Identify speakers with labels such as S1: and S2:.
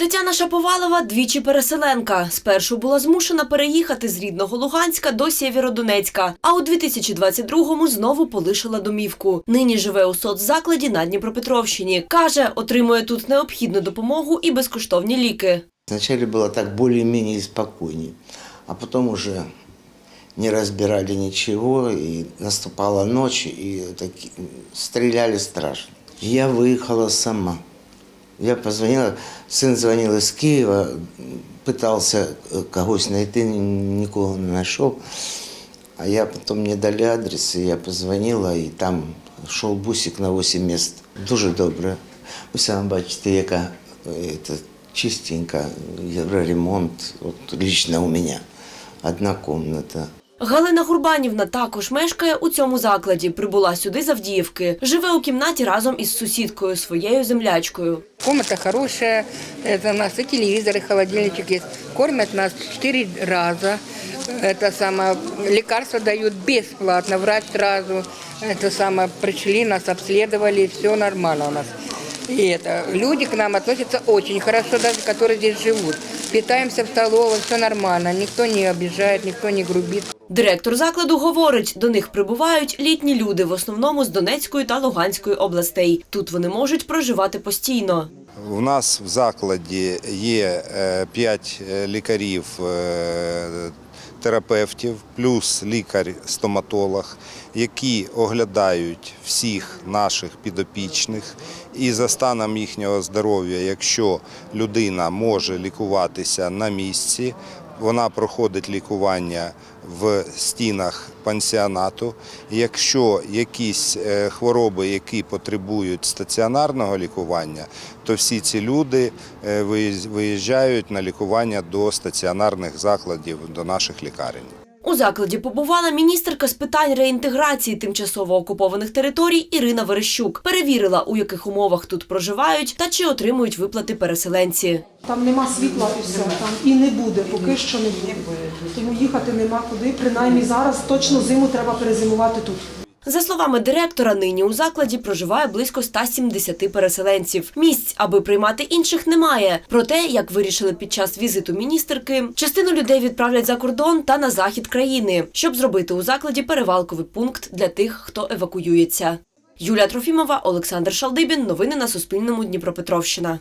S1: Тетяна Шаповалова двічі переселенка. Спершу була змушена переїхати з рідного Луганська до Сєвєродонецька, а у 2022-му знову полишила домівку. Нині живе у соцзакладі на Дніпропетровщині. Каже, отримує тут необхідну допомогу і безкоштовні ліки.
S2: Вначале было так более-менее спокойнее, а потом уже не разбирали ничего, и наступала ночь, и таки, стреляли страшно. Я выехала сама. Я позвонила, сын звонил из Киева, пытался э, когось найти, никого не нашел. А я потом мне дали адрес, и я позвонила, і там шел бусик на 8 мест. Дуже добре. Ви самі бачите, яка це, чистенька, ремонт, от лично у мене. Одна комната.
S1: Галина Гурбанівна також мешкає у цьому закладі. Прибула сюди з Авдіївки. Живе у кімнаті разом із сусідкою, своєю землячкою.
S3: Комната хорошая, это у нас и телевизор, и холодильничек есть. Кормят нас четыре раза. Это самое, лекарства дают бесплатно, врач сразу. Это самое, пришли, нас обследовали, все нормально у нас. И это, люди к нам относятся очень хорошо, даже которые здесь живут. Питаемся в столовой, все нормально, никто не обижает, никто не грубит.
S1: Директор закладу говорить, до них прибувають літні люди, в основному з Донецької та Луганської областей. Тут вони можуть проживати постійно.
S4: У нас в закладі є 5 лікарів е, терапевтів, плюс лікар-стоматолог, які оглядають всіх наших підопічних. І за станом їхнього здоров'я, якщо людина може лікуватися на місці, вона проходить лікування в стінах пансіонату. Якщо якісь е, хвороби, які потребують стаціонарного лікування, то всі ці люди е, виїжджають на лікування до стаціонарних закладів, до наших лікарень.
S1: У закладі побувала міністерка з питань реінтеграції тимчасово окупованих територій Ірина Верещук. Перевірила, у яких умовах тут проживають та чи отримують виплати переселенці.
S5: Там нема світла і все, там і не буде, поки що не буде. Тому їхати нема куди. Принаймні зараз точно зиму треба перезимувати тут.
S1: За словами директора, нині у закладі проживає близько 170 переселенців. Місць, аби приймати інших, немає. Проте, як вирішили під час візиту міністерки, частину людей відправлять за кордон та на захід країни, щоб зробити у закладі перевалковий пункт для тих, хто евакуюється. Юлія Трофімова, Олександр Шалдибін. Новини на Суспільному. Дніпропетровщина.